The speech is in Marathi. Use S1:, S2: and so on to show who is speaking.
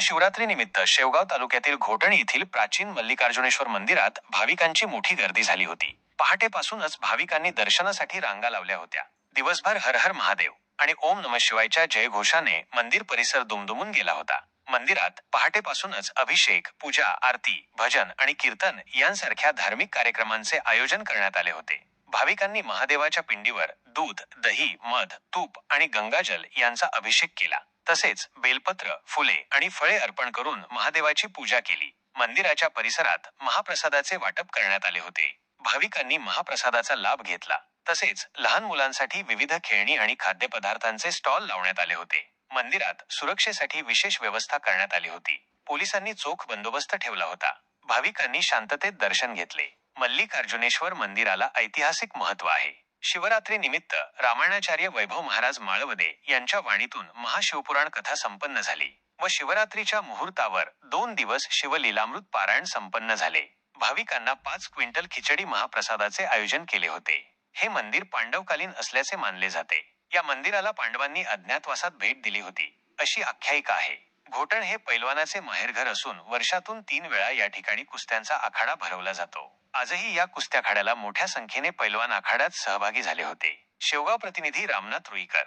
S1: महाशिवरात्रीनिमित्त शेवगाव तालुक्यातील घोटण येथील प्राचीन मल्लिकार्जुनेश्वर मंदिरात भाविकांची मोठी गर्दी झाली होती. पहाटेपासूनच भाविकांनी दर्शनासाठी रांगा लावल्या होत्या. दिवसभर हर हर महादेव आणि ओम नम शिवायच्या जयघोषाने मंदिर परिसर दुमदुमून गेला होता. मंदिरात पहाटेपासूनच अभिषेक पूजा आरती भजन आणि कीर्तन यांसारख्या धार्मिक कार्यक्रमांचे आयोजन करण्यात आले होते. भाविकांनी महादेवाच्या पिंडीवर दूध दही मध तूप आणि गंगाजल यांचा अभिषेक केला. तसेच बेलपत्र फुले आणि फळे अर्पण करून महादेवाची पूजा केली. मंदिराच्या परिसरात महाप्रसादाचे वाटप करण्यात आले होते. भाविकांनी महाप्रसादाचा लाभ घेतला. तसेच लहान मुलांसाठी विविध खेळणी आणि खाद्यपदार्थांचे स्टॉल लावण्यात आले होते. मंदिरात सुरक्षेसाठी विशेष व्यवस्था करण्यात आली होती. पोलिसांनी चोख बंदोबस्त ठेवला होता. भाविकांनी शांततेत दर्शन घेतले. मल्लिकार्जुनेश्वर मंदिराला ऐतिहासिक महत्त्व आहे. शिवरात्री निमित्त रामायणाचार्य वैभव महाराज माळवदे यांच्या वाणीतून महाशिवपुराण कथा संपन्न झाली व शिवरात्रीच्या मुहूर्तावर दोन दिवस शिवलीलामृत पारायण संपन्न झाले. भाविकांना पाच क्विंटल खिचडी महाप्रसादाचे आयोजन केले होते. हे मंदिर पांडवकालीन असल्याचे मानले जाते. या मंदिराला पांडवांनी अज्ञातवासात भेट दिली होती. अशी आख्यायिका आहे. घोटण हे पैलवानाचे माहेरघर असून वर्षातून तीन वेळा या ठिकाणी कुस्त्यांचा आखाडा भरवला जातो. आजही या कुस्त्या खाड्याला मोठ्या संख्येने पैलवान आखाड्यात सहभागी झाले होते. शेवगाव प्रतिनिधी रामनाथ रुईकर.